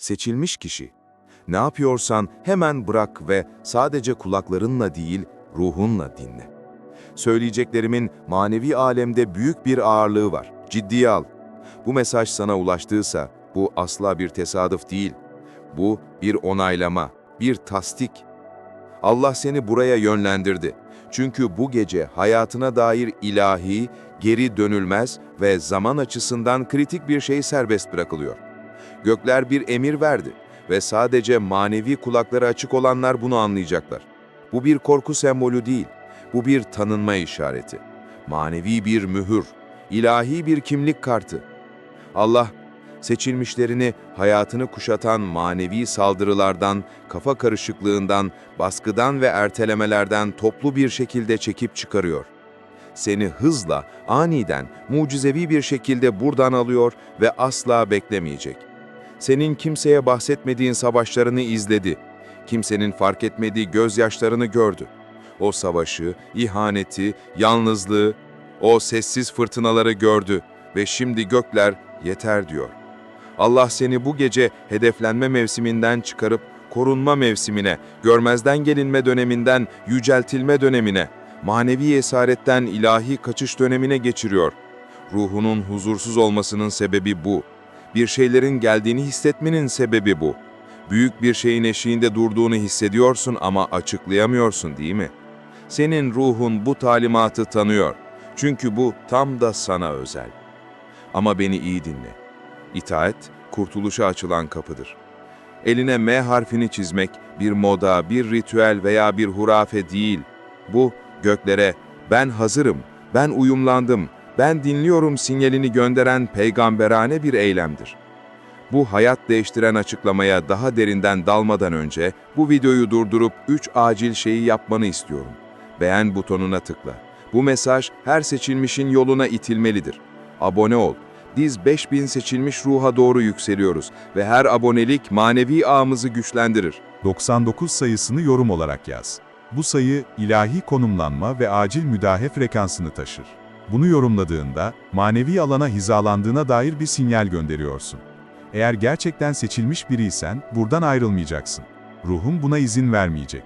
Seçilmiş kişi. Ne yapıyorsan hemen bırak ve sadece kulaklarınla değil, ruhunla dinle. Söyleyeceklerimin manevi alemde büyük bir ağırlığı var. Ciddiye al. Bu mesaj sana ulaştıysa bu asla bir tesadüf değil. Bu bir onaylama, bir tasdik. Allah seni buraya yönlendirdi. Çünkü bu gece hayatına dair ilahi, geri dönülmez ve zaman açısından kritik bir şey serbest bırakılıyor. Gökler bir emir verdi ve sadece manevi kulakları açık olanlar bunu anlayacaklar. Bu bir korku sembolü değil, bu bir tanınma işareti. Manevi bir mühür, ilahi bir kimlik kartı. Allah, seçilmişlerini hayatını kuşatan manevi saldırılardan, kafa karışıklığından, baskıdan ve ertelemelerden toplu bir şekilde çekip çıkarıyor. Seni hızla, aniden, mucizevi bir şekilde buradan alıyor ve asla beklemeyecek. Senin kimseye bahsetmediğin savaşlarını izledi. Kimsenin fark etmediği gözyaşlarını gördü. O savaşı, ihaneti, yalnızlığı, o sessiz fırtınaları gördü ve şimdi gökler yeter diyor. Allah seni bu gece hedeflenme mevsiminden çıkarıp korunma mevsimine, görmezden gelinme döneminden yüceltilme dönemine, manevi esaretten ilahi kaçış dönemine geçiriyor. Ruhunun huzursuz olmasının sebebi bu. Bir şeylerin geldiğini hissetmenin sebebi bu. Büyük bir şeyin eşiğinde durduğunu hissediyorsun ama açıklayamıyorsun değil mi? Senin ruhun bu talimatı tanıyor. Çünkü bu tam da sana özel. Ama beni iyi dinle. İtaat, kurtuluşa açılan kapıdır. Eline M harfini çizmek bir moda, bir ritüel veya bir hurafe değil. Bu göklere ben hazırım, ben uyumlandım, ben dinliyorum sinyalini gönderen peygamberane bir eylemdir. Bu hayat değiştiren açıklamaya daha derinden dalmadan önce bu videoyu durdurup 3 acil şeyi yapmanı istiyorum. Beğen butonuna tıkla. Bu mesaj her seçilmişin yoluna itilmelidir. Abone ol. Biz 5000 seçilmiş ruha doğru yükseliyoruz ve her abonelik manevi ağımızı güçlendirir. 99 sayısını yorum olarak yaz. Bu sayı ilahi konumlanma ve acil müdahale frekansını taşır. Bunu yorumladığında manevi alana hizalandığına dair bir sinyal gönderiyorsun. Eğer gerçekten seçilmiş biriysen buradan ayrılmayacaksın. Ruhun buna izin vermeyecek.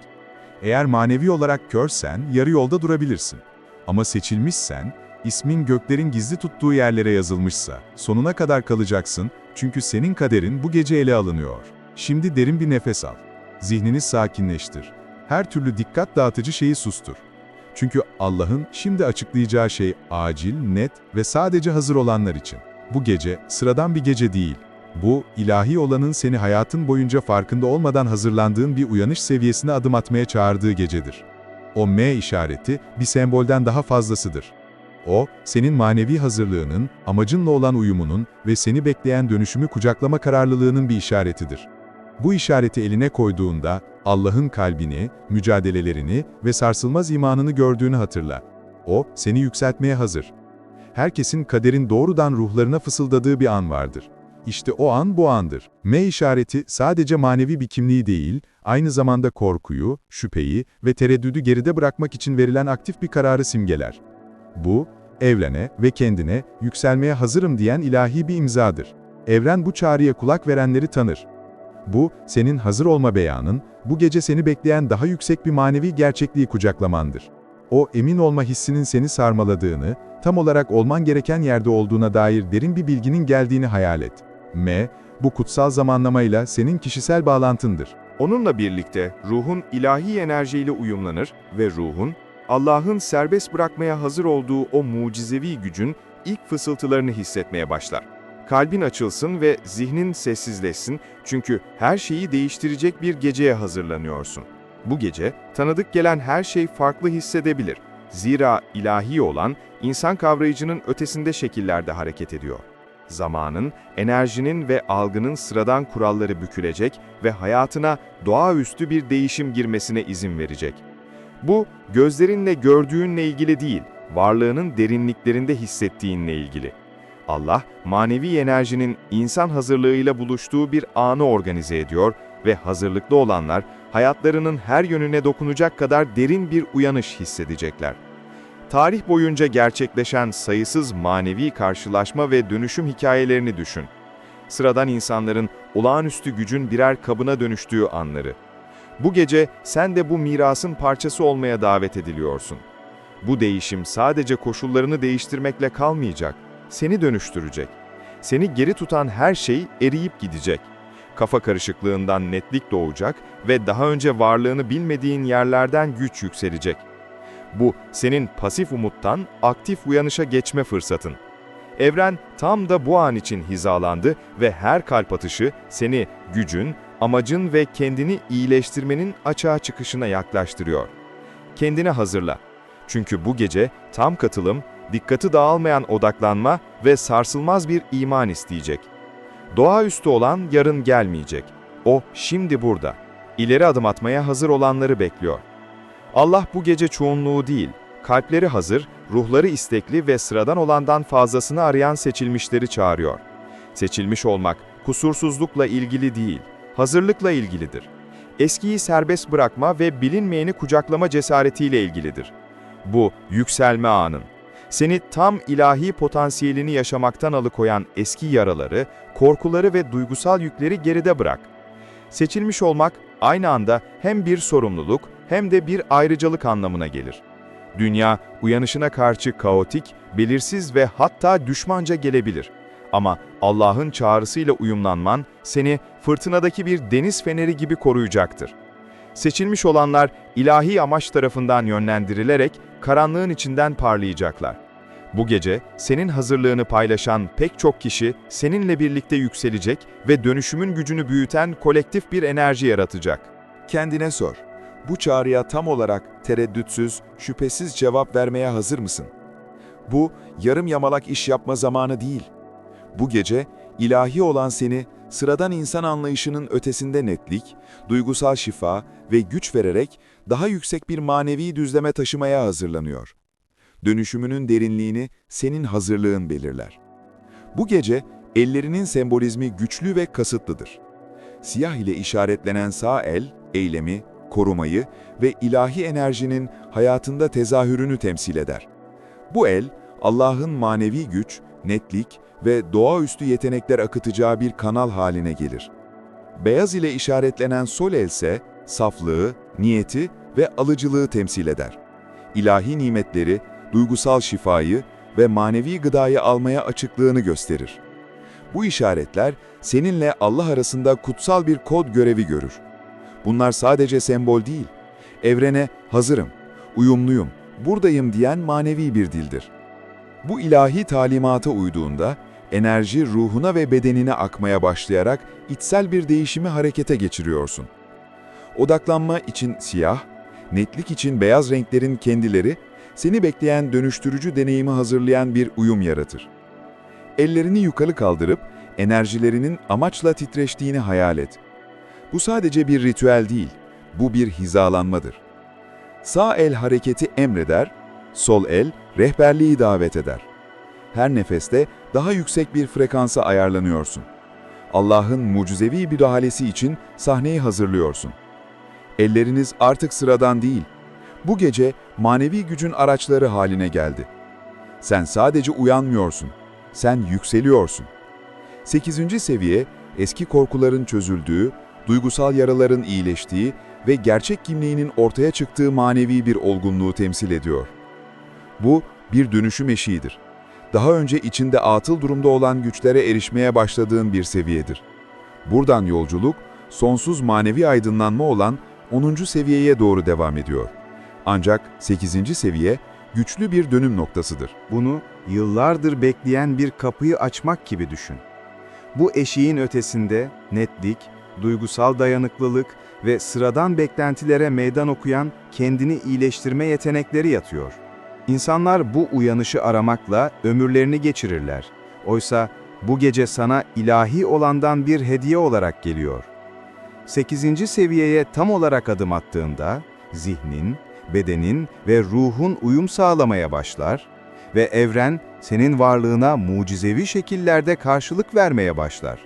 Eğer manevi olarak körsen yarı yolda durabilirsin. Ama seçilmişsen, ismin göklerin gizli tuttuğu yerlere yazılmışsa, sonuna kadar kalacaksın çünkü senin kaderin bu gece ele alınıyor. Şimdi derin bir nefes al. Zihnini sakinleştir. Her türlü dikkat dağıtıcı şeyi sustur. Çünkü Allah'ın şimdi açıklayacağı şey acil, net ve sadece hazır olanlar için. Bu gece sıradan bir gece değil. Bu, ilahi olanın seni hayatın boyunca farkında olmadan hazırlandığın bir uyanış seviyesine adım atmaya çağırdığı gecedir. O M işareti bir sembolden daha fazlasıdır. O, senin manevi hazırlığının, amacınla olan uyumunun ve seni bekleyen dönüşümü kucaklama kararlılığının bir işaretidir. Bu işareti eline koyduğunda, Allah'ın kalbini, mücadelelerini ve sarsılmaz imanını gördüğünü hatırla. O, seni yükseltmeye hazır. Herkesin kaderin doğrudan ruhlarına fısıldadığı bir an vardır. İşte o an bu andır. M işareti sadece manevi bir kimliği değil, aynı zamanda korkuyu, şüpheyi ve tereddüdü geride bırakmak için verilen aktif bir kararı simgeler. Bu, evrene ve kendine yükselmeye hazırım diyen ilahi bir imzadır. Evren bu çağrıya kulak verenleri tanır. Bu, senin hazır olma beyanın, bu gece seni bekleyen daha yüksek bir manevi gerçekliği kucaklamandır. O emin olma hissinin seni sarmaladığını, tam olarak olman gereken yerde olduğuna dair derin bir bilginin geldiğini hayal et. M, bu kutsal zamanlamayla senin kişisel bağlantındır. Onunla birlikte ruhun ilahi enerjiyle uyumlanır ve ruhun, Allah'ın serbest bırakmaya hazır olduğu o mucizevi gücün ilk fısıltılarını hissetmeye başlar. Kalbin açılsın ve zihnin sessizleşsin çünkü her şeyi değiştirecek bir geceye hazırlanıyorsun. Bu gece tanıdık gelen her şey farklı hissedebilir. Zira ilahi olan insan kavrayıcının ötesinde şekillerde hareket ediyor. Zamanın, enerjinin ve algının sıradan kuralları bükülecek ve hayatına doğaüstü bir değişim girmesine izin verecek. Bu, gözlerinle gördüğünle ilgili değil, varlığının derinliklerinde hissettiğinle ilgili. Allah, manevi enerjinin insan hazırlığıyla buluştuğu bir anı organize ediyor ve hazırlıklı olanlar, hayatlarının her yönüne dokunacak kadar derin bir uyanış hissedecekler. Tarih boyunca gerçekleşen sayısız manevi karşılaşma ve dönüşüm hikayelerini düşün. sıradan insanların olağanüstü gücün birer kabına dönüştüğü anları. Bu gece sen de bu mirasın parçası olmaya davet ediliyorsun. Bu değişim sadece koşullarını değiştirmekle kalmayacak, seni dönüştürecek. Seni geri tutan her şey eriyip gidecek. Kafa karışıklığından netlik doğacak ve daha önce varlığını bilmediğin yerlerden güç yükselecek. Bu, senin pasif umuttan aktif uyanışa geçme fırsatın. Evren tam da bu an için hizalandı ve her kalp atışı seni gücün, amacın ve kendini iyileştirmenin açığa çıkışına yaklaştırıyor. Kendine hazırla. Çünkü bu gece tam katılım, dikkati dağılmayan odaklanma ve sarsılmaz bir iman isteyecek. Doğaüstü olan yarın gelmeyecek. O şimdi burada. İleri adım atmaya hazır olanları bekliyor. Allah bu gece çoğunluğu değil, kalpleri hazır, ruhları istekli ve sıradan olandan fazlasını arayan seçilmişleri çağırıyor. Seçilmiş olmak, kusursuzlukla ilgili değil, hazırlıkla ilgilidir. Eskiyi serbest bırakma ve bilinmeyeni kucaklama cesaretiyle ilgilidir. Bu, yükselme anın. Seni tam ilahi potansiyelini yaşamaktan alıkoyan eski yaraları, korkuları ve duygusal yükleri geride bırak. Seçilmiş olmak, aynı anda hem bir sorumluluk hem de bir ayrıcalık anlamına gelir. Dünya, uyanışına karşı kaotik, belirsiz ve hatta düşmanca gelebilir. Ama Allah'ın çağrısıyla uyumlanman, seni fırtınadaki bir deniz feneri gibi koruyacaktır. Seçilmiş olanlar, ilahi amaç tarafından yönlendirilerek karanlığın içinden parlayacaklar. Bu gece, senin hazırlığını paylaşan pek çok kişi seninle birlikte yükselecek ve dönüşümün gücünü büyüten kolektif bir enerji yaratacak. Kendine sor. Bu çağrıya tam olarak tereddütsüz, şüphesiz cevap vermeye hazır mısın? Bu, yarım yamalak iş yapma zamanı değil. Bu gece, ilahi olan seni, sıradan insan anlayışının ötesinde netlik, duygusal şifa ve güç vererek daha yüksek bir manevi düzleme taşımaya hazırlanıyor. Dönüşümünün derinliğini senin hazırlığın belirler. Bu gece, ellerinin sembolizmi güçlü ve kasıtlıdır. Siyah ile işaretlenen sağ el, eylemi, korumayı ve ilahi enerjinin hayatında tezahürünü temsil eder. Bu el, Allah'ın manevi güç, netlik ve doğaüstü yetenekler akıtacağı bir kanal haline gelir. Beyaz ile işaretlenen sol el ise saflığı, niyeti ve alıcılığı temsil eder. İlahi nimetleri, duygusal şifayı ve manevi gıdayı almaya açıklığını gösterir. Bu işaretler seninle Allah arasında kutsal bir kod görevi görür. Bunlar sadece sembol değil, evrene hazırım, uyumluyum, buradayım diyen manevi bir dildir. Bu ilahi talimata uyduğunda, enerji ruhuna ve bedenine akmaya başlayarak içsel bir değişimi harekete geçiriyorsun. Odaklanma için siyah, netlik için beyaz renklerin kendileri, seni bekleyen dönüştürücü deneyimi hazırlayan bir uyum yaratır. Ellerini yukarı kaldırıp, enerjilerinin amaçla titreştiğini hayal et. Bu sadece bir ritüel değil, bu bir hizalanmadır. Sağ el hareketi emreder, sol el rehberliği davet eder. Her nefeste daha yüksek bir frekansa ayarlanıyorsun. Allah'ın mucizevi bir müdahalesi için sahneyi hazırlıyorsun. Elleriniz artık sıradan değil. Bu gece manevi gücün araçları haline geldi. Sen sadece uyanmıyorsun, sen yükseliyorsun. 8. seviye, eski korkuların çözüldüğü, duygusal yaraların iyileştiği ve gerçek kimliğinin ortaya çıktığı manevi bir olgunluğu temsil ediyor. Bu, bir dönüşüm eşiğidir. Daha önce içinde atıl durumda olan güçlere erişmeye başladığın bir seviyedir. Buradan yolculuk, sonsuz manevi aydınlanma olan 10. seviyeye doğru devam ediyor. Ancak 8. seviye, güçlü bir dönüm noktasıdır. Bunu yıllardır bekleyen bir kapıyı açmak gibi düşün. Bu eşiğin ötesinde netlik, duygusal dayanıklılık ve sıradan beklentilere meydan okuyan kendini iyileştirme yetenekleri yatıyor. İnsanlar bu uyanışı aramakla ömürlerini geçirirler. Oysa bu gece sana ilahi olandan bir hediye olarak geliyor. 8. seviyeye tam olarak adım attığında zihnin, bedenin ve ruhun uyum sağlamaya başlar ve evren senin varlığına mucizevi şekillerde karşılık vermeye başlar.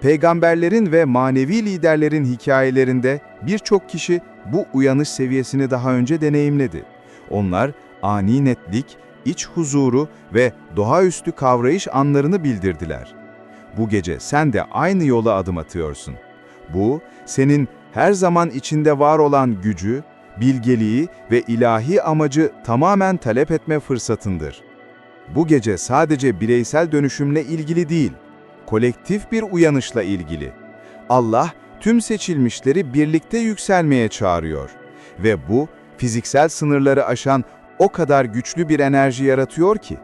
Peygamberlerin ve manevi liderlerin hikayelerinde birçok kişi bu uyanış seviyesini daha önce deneyimledi. Onlar ani netlik, iç huzuru ve doğaüstü kavrayış anlarını bildirdiler. Bu gece sen de aynı yola adım atıyorsun. Bu, senin her zaman içinde var olan gücü, bilgeliği ve ilahi amacı tamamen talep etme fırsatındır. Bu gece sadece bireysel dönüşümle ilgili değil, kolektif bir uyanışla ilgili. Allah tüm seçilmişleri birlikte yükselmeye çağırıyor ve bu fiziksel sınırları aşan o kadar güçlü bir enerji yaratıyor ki.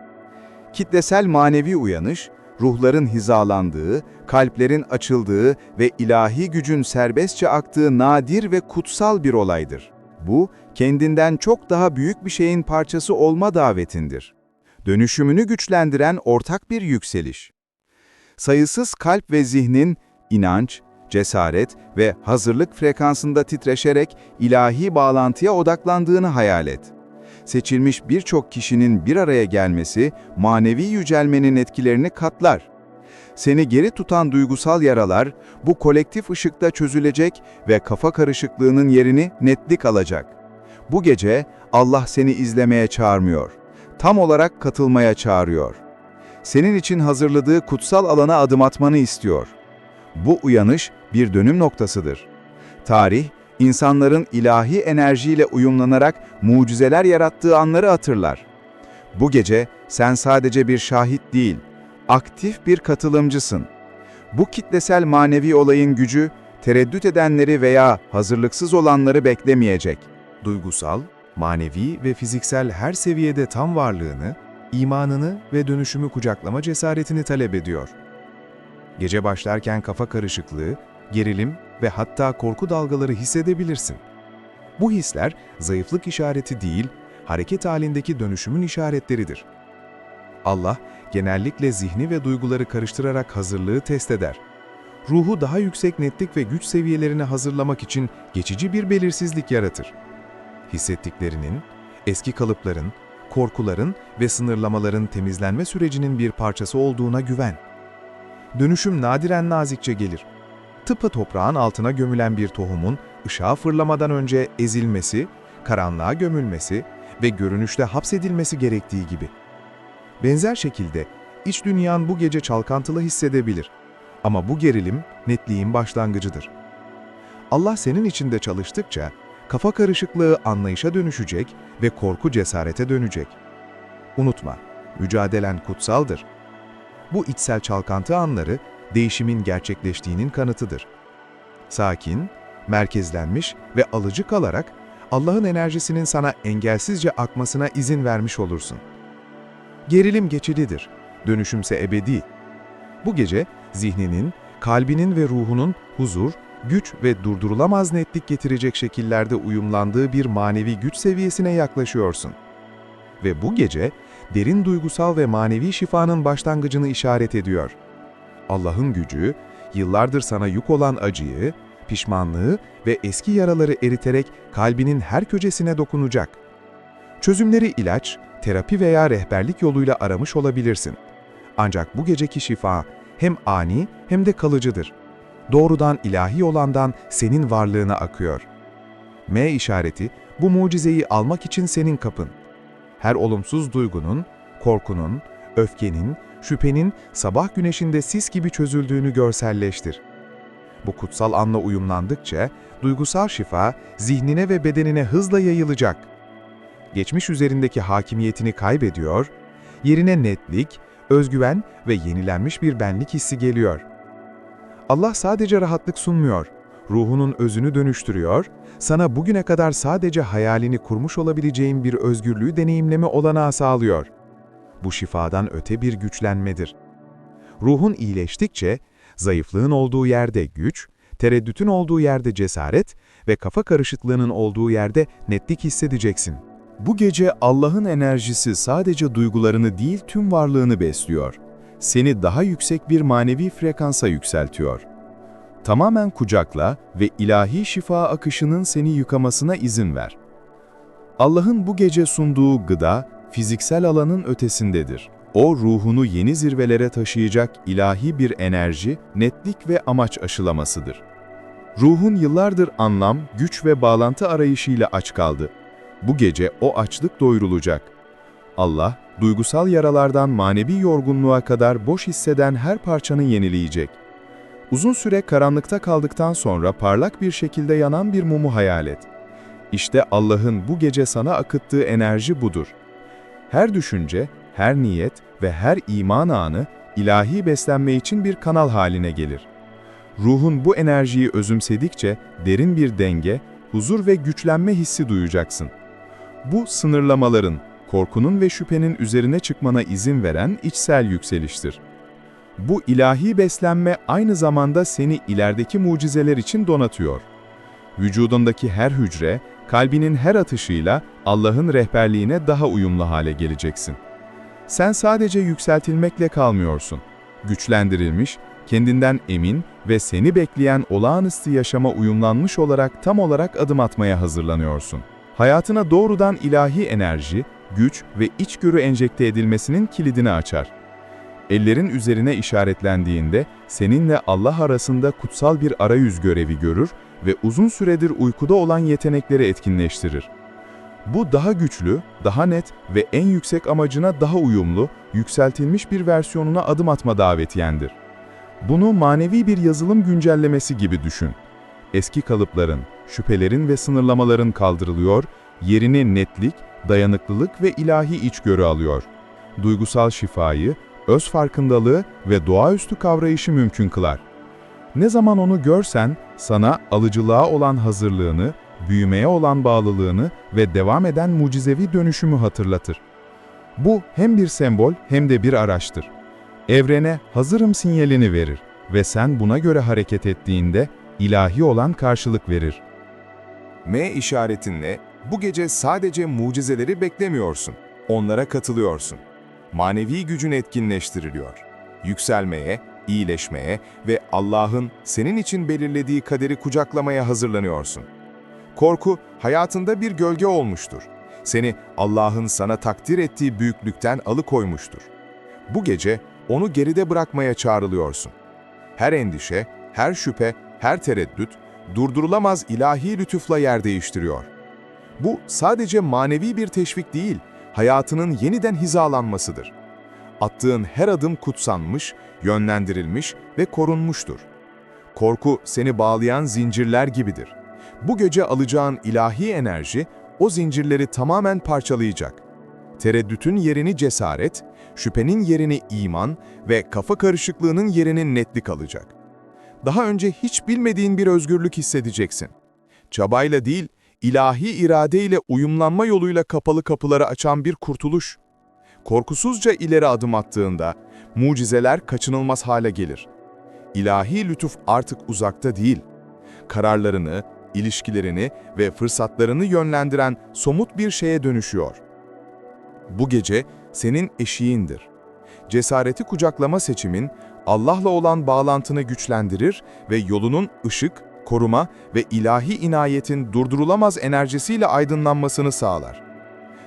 Kitlesel manevi uyanış, ruhların hizalandığı, kalplerin açıldığı ve ilahi gücün serbestçe aktığı nadir ve kutsal bir olaydır. Bu, kendinden çok daha büyük bir şeyin parçası olma davetindir. Dönüşümünü güçlendiren ortak bir yükseliş. Sayısız kalp ve zihnin inanç, cesaret ve hazırlık frekansında titreşerek ilahi bağlantıya odaklandığını hayal et. Seçilmiş birçok kişinin bir araya gelmesi manevi yücelmenin etkilerini katlar. Seni geri tutan duygusal yaralar bu kolektif ışıkta çözülecek ve kafa karışıklığının yerini netlik alacak. Bu gece Allah seni izlemeye çağırmıyor. Tam olarak katılmaya çağırıyor. Senin için hazırladığı kutsal alana adım atmanı istiyor. Bu uyanış bir dönüm noktasıdır. Tarih, insanların ilahi enerjiyle uyumlanarak mucizeler yarattığı anları hatırlar. Bu gece sen sadece bir şahit değil, aktif bir katılımcısın. Bu kitlesel manevi olayın gücü, tereddüt edenleri veya hazırlıksız olanları beklemeyecek. duygusal, manevi ve fiziksel her seviyede tam varlığını, imanını ve dönüşümü kucaklama cesaretini talep ediyor. Gece başlarken kafa karışıklığı, gerilim ve hatta korku dalgaları hissedebilirsin. Bu hisler zayıflık işareti değil, hareket halindeki dönüşümün işaretleridir. Allah genellikle zihni ve duyguları karıştırarak hazırlığı test eder. Ruhu daha yüksek netlik ve güç seviyelerine hazırlamak için geçici bir belirsizlik yaratır hissettiklerinin, eski kalıpların, korkuların ve sınırlamaların temizlenme sürecinin bir parçası olduğuna güven. Dönüşüm nadiren nazikçe gelir. Tıpkı toprağın altına gömülen bir tohumun ışığa fırlamadan önce ezilmesi, karanlığa gömülmesi ve görünüşte hapsedilmesi gerektiği gibi. Benzer şekilde iç dünyan bu gece çalkantılı hissedebilir. Ama bu gerilim netliğin başlangıcıdır. Allah senin içinde çalıştıkça kafa karışıklığı anlayışa dönüşecek ve korku cesarete dönecek. Unutma, mücadelen kutsaldır. Bu içsel çalkantı anları değişimin gerçekleştiğinin kanıtıdır. Sakin, merkezlenmiş ve alıcı kalarak Allah'ın enerjisinin sana engelsizce akmasına izin vermiş olursun. Gerilim geçicidir, dönüşümse ebedi. Bu gece zihninin, kalbinin ve ruhunun huzur, güç ve durdurulamaz netlik getirecek şekillerde uyumlandığı bir manevi güç seviyesine yaklaşıyorsun. Ve bu gece derin duygusal ve manevi şifanın başlangıcını işaret ediyor. Allah'ın gücü, yıllardır sana yük olan acıyı, pişmanlığı ve eski yaraları eriterek kalbinin her köşesine dokunacak. Çözümleri ilaç, terapi veya rehberlik yoluyla aramış olabilirsin. Ancak bu geceki şifa hem ani hem de kalıcıdır doğrudan ilahi olandan senin varlığına akıyor. M işareti bu mucizeyi almak için senin kapın. Her olumsuz duygunun, korkunun, öfkenin, şüphenin sabah güneşinde sis gibi çözüldüğünü görselleştir. Bu kutsal anla uyumlandıkça duygusal şifa zihnine ve bedenine hızla yayılacak. Geçmiş üzerindeki hakimiyetini kaybediyor, yerine netlik, özgüven ve yenilenmiş bir benlik hissi geliyor. Allah sadece rahatlık sunmuyor, ruhunun özünü dönüştürüyor, sana bugüne kadar sadece hayalini kurmuş olabileceğin bir özgürlüğü deneyimleme olanağı sağlıyor. Bu şifadan öte bir güçlenmedir. Ruhun iyileştikçe, zayıflığın olduğu yerde güç, tereddütün olduğu yerde cesaret ve kafa karışıklığının olduğu yerde netlik hissedeceksin. Bu gece Allah'ın enerjisi sadece duygularını değil tüm varlığını besliyor. Seni daha yüksek bir manevi frekansa yükseltiyor. Tamamen kucakla ve ilahi şifa akışının seni yıkamasına izin ver. Allah'ın bu gece sunduğu gıda, fiziksel alanın ötesindedir. O ruhunu yeni zirvelere taşıyacak ilahi bir enerji, netlik ve amaç aşılamasıdır. Ruhun yıllardır anlam, güç ve bağlantı arayışıyla aç kaldı. Bu gece o açlık doyurulacak. Allah, duygusal yaralardan manevi yorgunluğa kadar boş hisseden her parçanı yenileyecek. Uzun süre karanlıkta kaldıktan sonra parlak bir şekilde yanan bir mumu hayal et. İşte Allah'ın bu gece sana akıttığı enerji budur. Her düşünce, her niyet ve her iman anı ilahi beslenme için bir kanal haline gelir. Ruhun bu enerjiyi özümsedikçe derin bir denge, huzur ve güçlenme hissi duyacaksın. Bu sınırlamaların, korkunun ve şüphenin üzerine çıkmana izin veren içsel yükseliştir. Bu ilahi beslenme aynı zamanda seni ilerideki mucizeler için donatıyor. Vücudundaki her hücre, kalbinin her atışıyla Allah'ın rehberliğine daha uyumlu hale geleceksin. Sen sadece yükseltilmekle kalmıyorsun. Güçlendirilmiş, kendinden emin ve seni bekleyen olağanüstü yaşama uyumlanmış olarak tam olarak adım atmaya hazırlanıyorsun. Hayatına doğrudan ilahi enerji, güç ve içgörü enjekte edilmesinin kilidini açar. Ellerin üzerine işaretlendiğinde seninle Allah arasında kutsal bir arayüz görevi görür ve uzun süredir uykuda olan yetenekleri etkinleştirir. Bu daha güçlü, daha net ve en yüksek amacına daha uyumlu, yükseltilmiş bir versiyonuna adım atma davetiyendir. Bunu manevi bir yazılım güncellemesi gibi düşün. Eski kalıpların, şüphelerin ve sınırlamaların kaldırılıyor, yerini netlik, dayanıklılık ve ilahi içgörü alıyor. Duygusal şifayı, öz farkındalığı ve doğaüstü kavrayışı mümkün kılar. Ne zaman onu görsen, sana alıcılığa olan hazırlığını, büyümeye olan bağlılığını ve devam eden mucizevi dönüşümü hatırlatır. Bu hem bir sembol hem de bir araçtır. Evrene hazırım sinyalini verir ve sen buna göre hareket ettiğinde ilahi olan karşılık verir. M işaretinle bu gece sadece mucizeleri beklemiyorsun. Onlara katılıyorsun. Manevi gücün etkinleştiriliyor. Yükselmeye, iyileşmeye ve Allah'ın senin için belirlediği kaderi kucaklamaya hazırlanıyorsun. Korku hayatında bir gölge olmuştur. Seni Allah'ın sana takdir ettiği büyüklükten alıkoymuştur. Bu gece onu geride bırakmaya çağrılıyorsun. Her endişe, her şüphe, her tereddüt durdurulamaz ilahi lütufla yer değiştiriyor. Bu sadece manevi bir teşvik değil, hayatının yeniden hizalanmasıdır. Attığın her adım kutsanmış, yönlendirilmiş ve korunmuştur. Korku seni bağlayan zincirler gibidir. Bu gece alacağın ilahi enerji o zincirleri tamamen parçalayacak. Tereddütün yerini cesaret, şüphenin yerini iman ve kafa karışıklığının yerini netlik alacak. Daha önce hiç bilmediğin bir özgürlük hissedeceksin. Çabayla değil, ilahi iradeyle uyumlanma yoluyla kapalı kapıları açan bir kurtuluş. Korkusuzca ileri adım attığında mucizeler kaçınılmaz hale gelir. İlahi lütuf artık uzakta değil. Kararlarını, ilişkilerini ve fırsatlarını yönlendiren somut bir şeye dönüşüyor. Bu gece senin eşiğindir. Cesareti kucaklama seçimin Allah'la olan bağlantını güçlendirir ve yolunun ışık, koruma ve ilahi inayetin durdurulamaz enerjisiyle aydınlanmasını sağlar.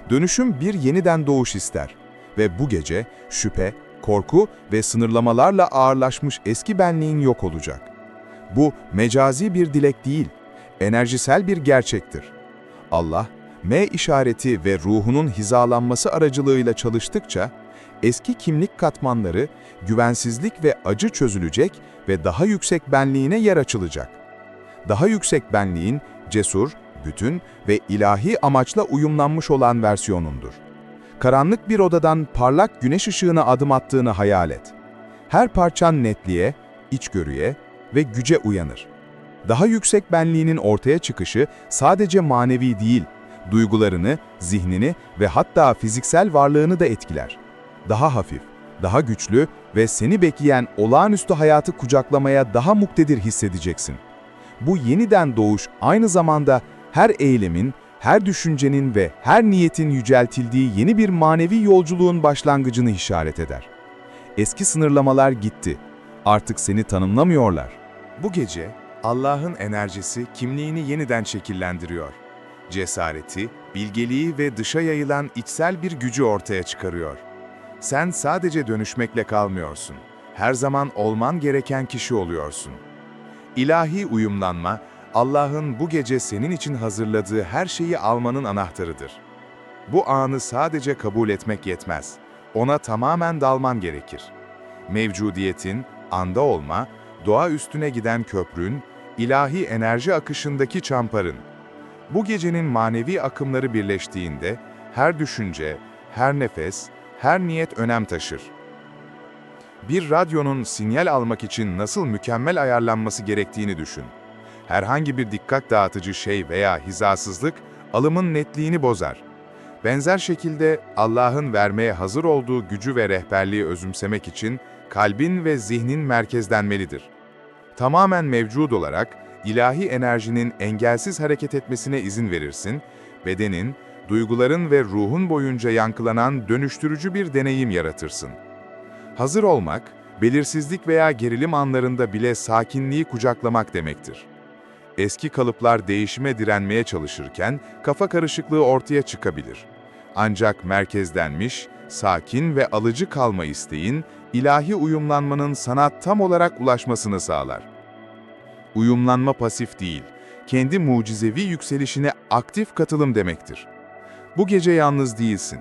Dönüşüm bir yeniden doğuş ister ve bu gece şüphe, korku ve sınırlamalarla ağırlaşmış eski benliğin yok olacak. Bu mecazi bir dilek değil, enerjisel bir gerçektir. Allah, M işareti ve ruhunun hizalanması aracılığıyla çalıştıkça, eski kimlik katmanları, güvensizlik ve acı çözülecek ve daha yüksek benliğine yer açılacak. Daha yüksek benliğin cesur, bütün ve ilahi amaçla uyumlanmış olan versiyonundur. Karanlık bir odadan parlak güneş ışığına adım attığını hayal et. Her parçan netliğe, içgörüye ve güce uyanır. Daha yüksek benliğinin ortaya çıkışı sadece manevi değil, duygularını, zihnini ve hatta fiziksel varlığını da etkiler. Daha hafif, daha güçlü ve seni bekleyen olağanüstü hayatı kucaklamaya daha muktedir hissedeceksin. Bu yeniden doğuş aynı zamanda her eylemin, her düşüncenin ve her niyetin yüceltildiği yeni bir manevi yolculuğun başlangıcını işaret eder. Eski sınırlamalar gitti. Artık seni tanımlamıyorlar. Bu gece Allah'ın enerjisi kimliğini yeniden şekillendiriyor. Cesareti, bilgeliği ve dışa yayılan içsel bir gücü ortaya çıkarıyor. Sen sadece dönüşmekle kalmıyorsun. Her zaman olman gereken kişi oluyorsun. İlahi uyumlanma, Allah'ın bu gece senin için hazırladığı her şeyi almanın anahtarıdır. Bu anı sadece kabul etmek yetmez. ona tamamen dalman gerekir. Mevcudiyetin, anda olma, doğa üstüne giden köprün, ilahi enerji akışındaki çamparın. Bu gecenin manevi akımları birleştiğinde, her düşünce, her nefes, her niyet önem taşır. Bir radyonun sinyal almak için nasıl mükemmel ayarlanması gerektiğini düşün. Herhangi bir dikkat dağıtıcı şey veya hizasızlık, alımın netliğini bozar. Benzer şekilde Allah'ın vermeye hazır olduğu gücü ve rehberliği özümsemek için kalbin ve zihnin merkezlenmelidir. Tamamen mevcud olarak ilahi enerjinin engelsiz hareket etmesine izin verirsin, bedenin, duyguların ve ruhun boyunca yankılanan dönüştürücü bir deneyim yaratırsın. Hazır olmak, belirsizlik veya gerilim anlarında bile sakinliği kucaklamak demektir. Eski kalıplar değişime direnmeye çalışırken kafa karışıklığı ortaya çıkabilir. Ancak merkezlenmiş, sakin ve alıcı kalma isteğin, ilahi uyumlanmanın sana tam olarak ulaşmasını sağlar. Uyumlanma pasif değil, kendi mucizevi yükselişine aktif katılım demektir. Bu gece yalnız değilsin.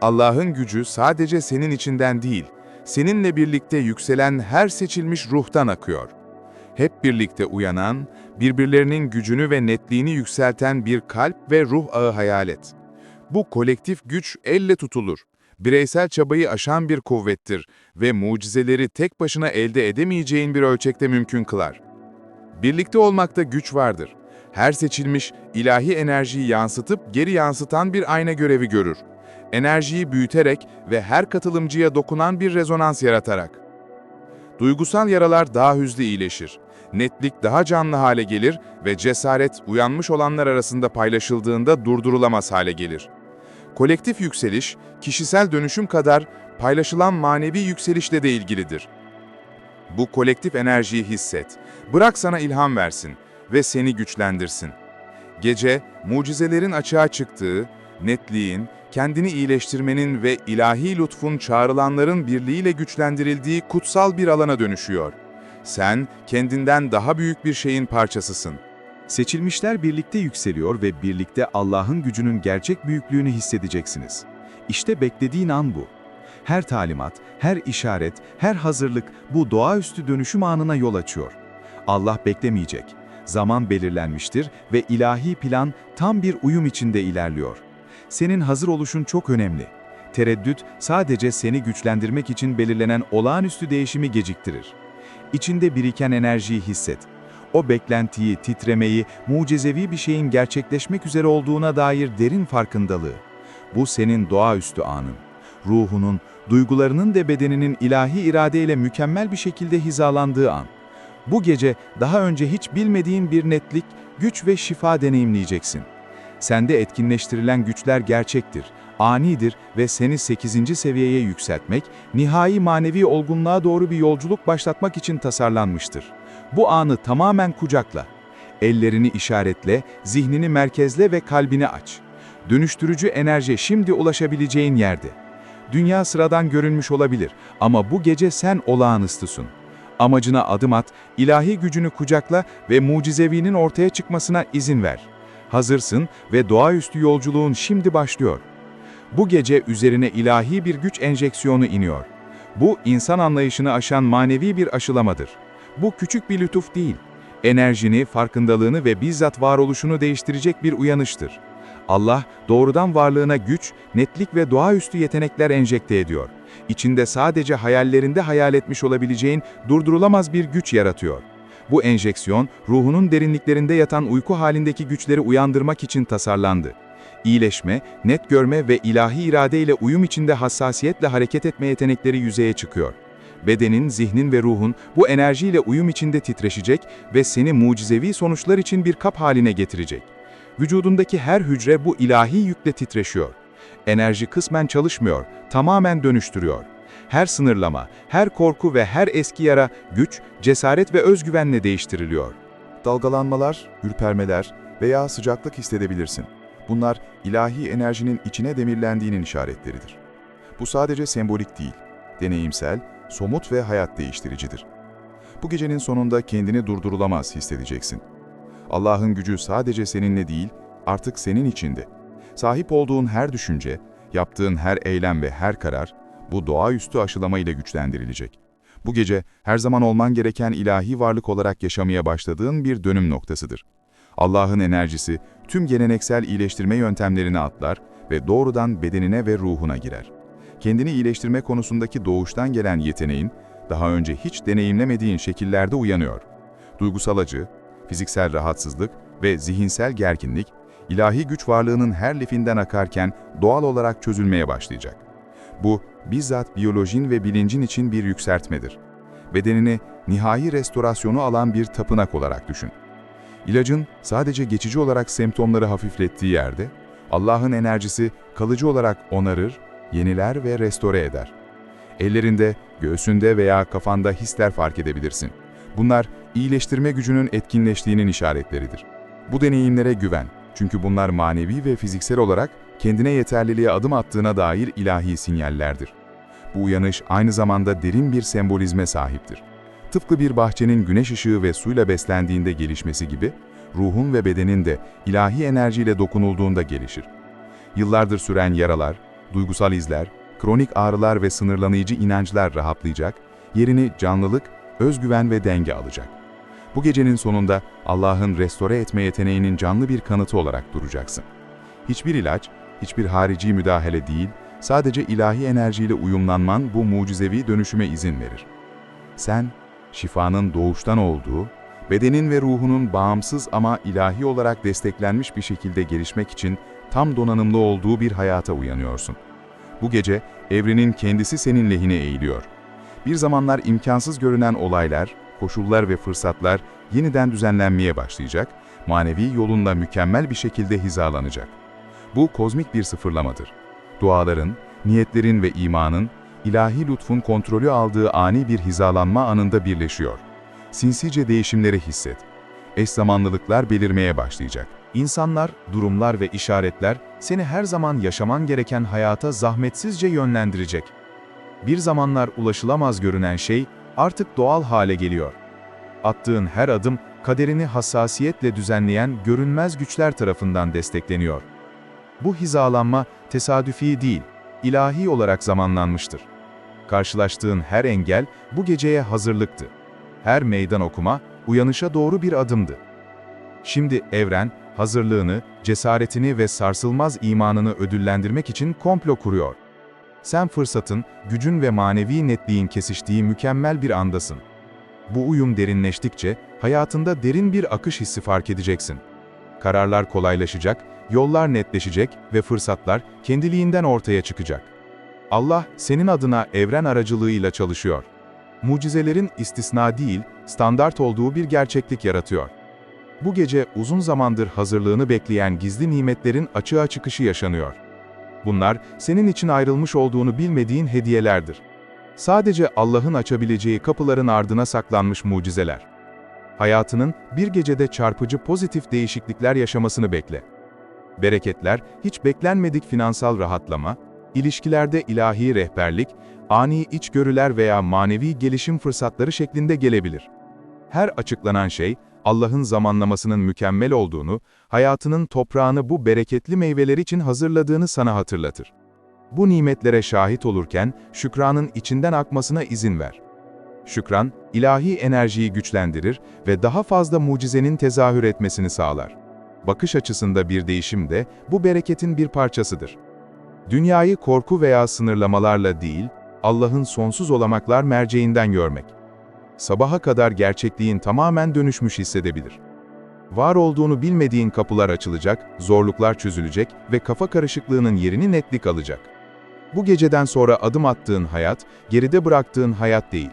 Allah'ın gücü sadece senin içinden değil, seninle birlikte yükselen her seçilmiş ruhtan akıyor. Hep birlikte uyanan, birbirlerinin gücünü ve netliğini yükselten bir kalp ve ruh ağı hayal et. Bu kolektif güç elle tutulur. Bireysel çabayı aşan bir kuvvettir ve mucizeleri tek başına elde edemeyeceğin bir ölçekte mümkün kılar. Birlikte olmakta güç vardır. Her seçilmiş ilahi enerjiyi yansıtıp geri yansıtan bir ayna görevi görür. Enerjiyi büyüterek ve her katılımcıya dokunan bir rezonans yaratarak. Duygusal yaralar daha hızlı iyileşir. Netlik daha canlı hale gelir ve cesaret uyanmış olanlar arasında paylaşıldığında durdurulamaz hale gelir. Kolektif yükseliş, kişisel dönüşüm kadar paylaşılan manevi yükselişle de ilgilidir. Bu kolektif enerjiyi hisset, bırak sana ilham versin ve seni güçlendirsin. Gece, mucizelerin açığa çıktığı, netliğin, kendini iyileştirmenin ve ilahi lütfun çağrılanların birliğiyle güçlendirildiği kutsal bir alana dönüşüyor. Sen, kendinden daha büyük bir şeyin parçasısın. Seçilmişler birlikte yükseliyor ve birlikte Allah'ın gücünün gerçek büyüklüğünü hissedeceksiniz. İşte beklediğin an bu. Her talimat, her işaret, her hazırlık bu doğaüstü dönüşüm anına yol açıyor. Allah beklemeyecek. Zaman belirlenmiştir ve ilahi plan tam bir uyum içinde ilerliyor. Senin hazır oluşun çok önemli. Tereddüt sadece seni güçlendirmek için belirlenen olağanüstü değişimi geciktirir. İçinde biriken enerjiyi hisset. O beklentiyi, titremeyi, mucizevi bir şeyin gerçekleşmek üzere olduğuna dair derin farkındalığı. Bu senin doğaüstü anın. Ruhunun, duygularının ve bedeninin ilahi iradeyle mükemmel bir şekilde hizalandığı an. Bu gece daha önce hiç bilmediğin bir netlik, güç ve şifa deneyimleyeceksin. Sende etkinleştirilen güçler gerçektir, anidir ve seni 8. seviyeye yükseltmek, nihai manevi olgunluğa doğru bir yolculuk başlatmak için tasarlanmıştır. Bu anı tamamen kucakla. Ellerini işaretle, zihnini merkezle ve kalbini aç. Dönüştürücü enerji şimdi ulaşabileceğin yerde. Dünya sıradan görünmüş olabilir ama bu gece sen olağanüstüsün. Amacına adım at, ilahi gücünü kucakla ve mucizevinin ortaya çıkmasına izin ver. Hazırsın ve doğaüstü yolculuğun şimdi başlıyor. Bu gece üzerine ilahi bir güç enjeksiyonu iniyor. Bu insan anlayışını aşan manevi bir aşılamadır. Bu küçük bir lütuf değil. Enerjini, farkındalığını ve bizzat varoluşunu değiştirecek bir uyanıştır. Allah doğrudan varlığına güç, netlik ve doğaüstü yetenekler enjekte ediyor. İçinde sadece hayallerinde hayal etmiş olabileceğin durdurulamaz bir güç yaratıyor. Bu enjeksiyon, ruhunun derinliklerinde yatan uyku halindeki güçleri uyandırmak için tasarlandı. İyileşme, net görme ve ilahi irade ile uyum içinde hassasiyetle hareket etme yetenekleri yüzeye çıkıyor. Bedenin, zihnin ve ruhun bu enerjiyle uyum içinde titreşecek ve seni mucizevi sonuçlar için bir kap haline getirecek. Vücudundaki her hücre bu ilahi yükle titreşiyor. Enerji kısmen çalışmıyor, tamamen dönüştürüyor. Her sınırlama, her korku ve her eski yara güç, cesaret ve özgüvenle değiştiriliyor. Dalgalanmalar, ürpermeler veya sıcaklık hissedebilirsin. Bunlar ilahi enerjinin içine demirlendiğinin işaretleridir. Bu sadece sembolik değil, deneyimsel, somut ve hayat değiştiricidir. Bu gecenin sonunda kendini durdurulamaz hissedeceksin. Allah'ın gücü sadece seninle değil, artık senin içinde. Sahip olduğun her düşünce, yaptığın her eylem ve her karar, Bu doğaüstü aşılama ile güçlendirilecek. Bu gece her zaman olman gereken ilahi varlık olarak yaşamaya başladığın bir dönüm noktasıdır. Allah'ın enerjisi tüm geleneksel iyileştirme yöntemlerini atlar ve doğrudan bedenine ve ruhuna girer. Kendini iyileştirme konusundaki doğuştan gelen yeteneğin daha önce hiç deneyimlemediğin şekillerde uyanıyor. Duygusal acı, fiziksel rahatsızlık ve zihinsel gerginlik, ilahi güç varlığının her lifinden akarken doğal olarak çözülmeye başlayacak. Bu, bizzat biyolojin ve bilincin için bir yükseltmedir. Bedenini nihai restorasyonu alan bir tapınak olarak düşün. İlacın sadece geçici olarak semptomları hafiflettiği yerde, Allah'ın enerjisi kalıcı olarak onarır, yeniler ve restore eder. Ellerinde, göğsünde veya kafanda hisler fark edebilirsin. Bunlar iyileştirme gücünün etkinleştiğinin işaretleridir. Bu deneyimlere güven. Çünkü bunlar manevi ve fiziksel olarak kendine yeterliliğe adım attığına dair ilahi sinyallerdir. Bu uyanış aynı zamanda derin bir sembolizme sahiptir. Tıpkı bir bahçenin güneş ışığı ve suyla beslendiğinde gelişmesi gibi, ruhun ve bedenin de ilahi enerjiyle dokunulduğunda gelişir. Yıllardır süren yaralar, duygusal izler, kronik ağrılar ve sınırlanıcı inançlar rahatlayacak, yerini canlılık, özgüven ve denge alacak. Bu gecenin sonunda Allah'ın restore etme yeteneğinin canlı bir kanıtı olarak duracaksın. Hiçbir ilaç, hiçbir harici müdahale değil, sadece ilahi enerjiyle uyumlanman bu mucizevi dönüşüme izin verir. Sen, şifanın doğuştan olduğu, bedenin ve ruhunun bağımsız ama ilahi olarak desteklenmiş bir şekilde gelişmek için tam donanımlı olduğu bir hayata uyanıyorsun. Bu gece evrenin kendisi senin lehine eğiliyor. Bir zamanlar imkansız görünen olaylar, koşullar ve fırsatlar yeniden düzenlenmeye başlayacak, manevi yolunda mükemmel bir şekilde hizalanacak. Bu kozmik bir sıfırlamadır. Duaların, niyetlerin ve imanın, ilahi lütfun kontrolü aldığı ani bir hizalanma anında birleşiyor. Sinsice değişimleri hisset. Eş zamanlılıklar belirmeye başlayacak. İnsanlar, durumlar ve işaretler seni her zaman yaşaman gereken hayata zahmetsizce yönlendirecek. Bir zamanlar ulaşılamaz görünen şey artık doğal hale geliyor. Attığın her adım kaderini hassasiyetle düzenleyen görünmez güçler tarafından destekleniyor. Bu hizalanma tesadüfi değil, ilahi olarak zamanlanmıştır. Karşılaştığın her engel bu geceye hazırlıktı. Her meydan okuma uyanışa doğru bir adımdı. Şimdi evren hazırlığını, cesaretini ve sarsılmaz imanını ödüllendirmek için komplo kuruyor. Sen fırsatın, gücün ve manevi netliğin kesiştiği mükemmel bir andasın. Bu uyum derinleştikçe hayatında derin bir akış hissi fark edeceksin. Kararlar kolaylaşacak, yollar netleşecek ve fırsatlar kendiliğinden ortaya çıkacak. Allah senin adına evren aracılığıyla çalışıyor. Mucizelerin istisna değil, standart olduğu bir gerçeklik yaratıyor. Bu gece uzun zamandır hazırlığını bekleyen gizli nimetlerin açığa çıkışı yaşanıyor. Bunlar, senin için ayrılmış olduğunu bilmediğin hediyelerdir. Sadece Allah'ın açabileceği kapıların ardına saklanmış mucizeler. Hayatının bir gecede çarpıcı pozitif değişiklikler yaşamasını bekle. Bereketler, hiç beklenmedik finansal rahatlama, ilişkilerde ilahi rehberlik, ani içgörüler veya manevi gelişim fırsatları şeklinde gelebilir. Her açıklanan şey, Allah'ın zamanlamasının mükemmel olduğunu, hayatının toprağını bu bereketli meyveler için hazırladığını sana hatırlatır. Bu nimetlere şahit olurken, şükranın içinden akmasına izin ver. Şükran, ilahi enerjiyi güçlendirir ve daha fazla mucizenin tezahür etmesini sağlar. Bakış açısında bir değişim de bu bereketin bir parçasıdır. Dünyayı korku veya sınırlamalarla değil, Allah'ın sonsuz olamaklar merceğinden görmek. Sabaha kadar gerçekliğin tamamen dönüşmüş hissedebilir. Var olduğunu bilmediğin kapılar açılacak, zorluklar çözülecek ve kafa karışıklığının yerini netlik alacak. Bu geceden sonra adım attığın hayat, geride bıraktığın hayat değil.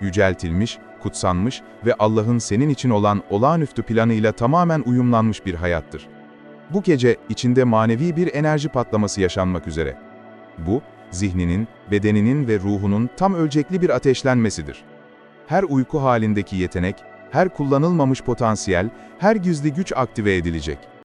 Yüceltilmiş, kutsanmış ve Allah'ın senin için olan olağanüstü planıyla tamamen uyumlanmış bir hayattır. Bu gece içinde manevi bir enerji patlaması yaşanmak üzere. Bu, zihninin, bedeninin ve ruhunun tam ölçekli bir ateşlenmesidir. Her uyku halindeki yetenek, her kullanılmamış potansiyel, her gizli güç aktive edilecek.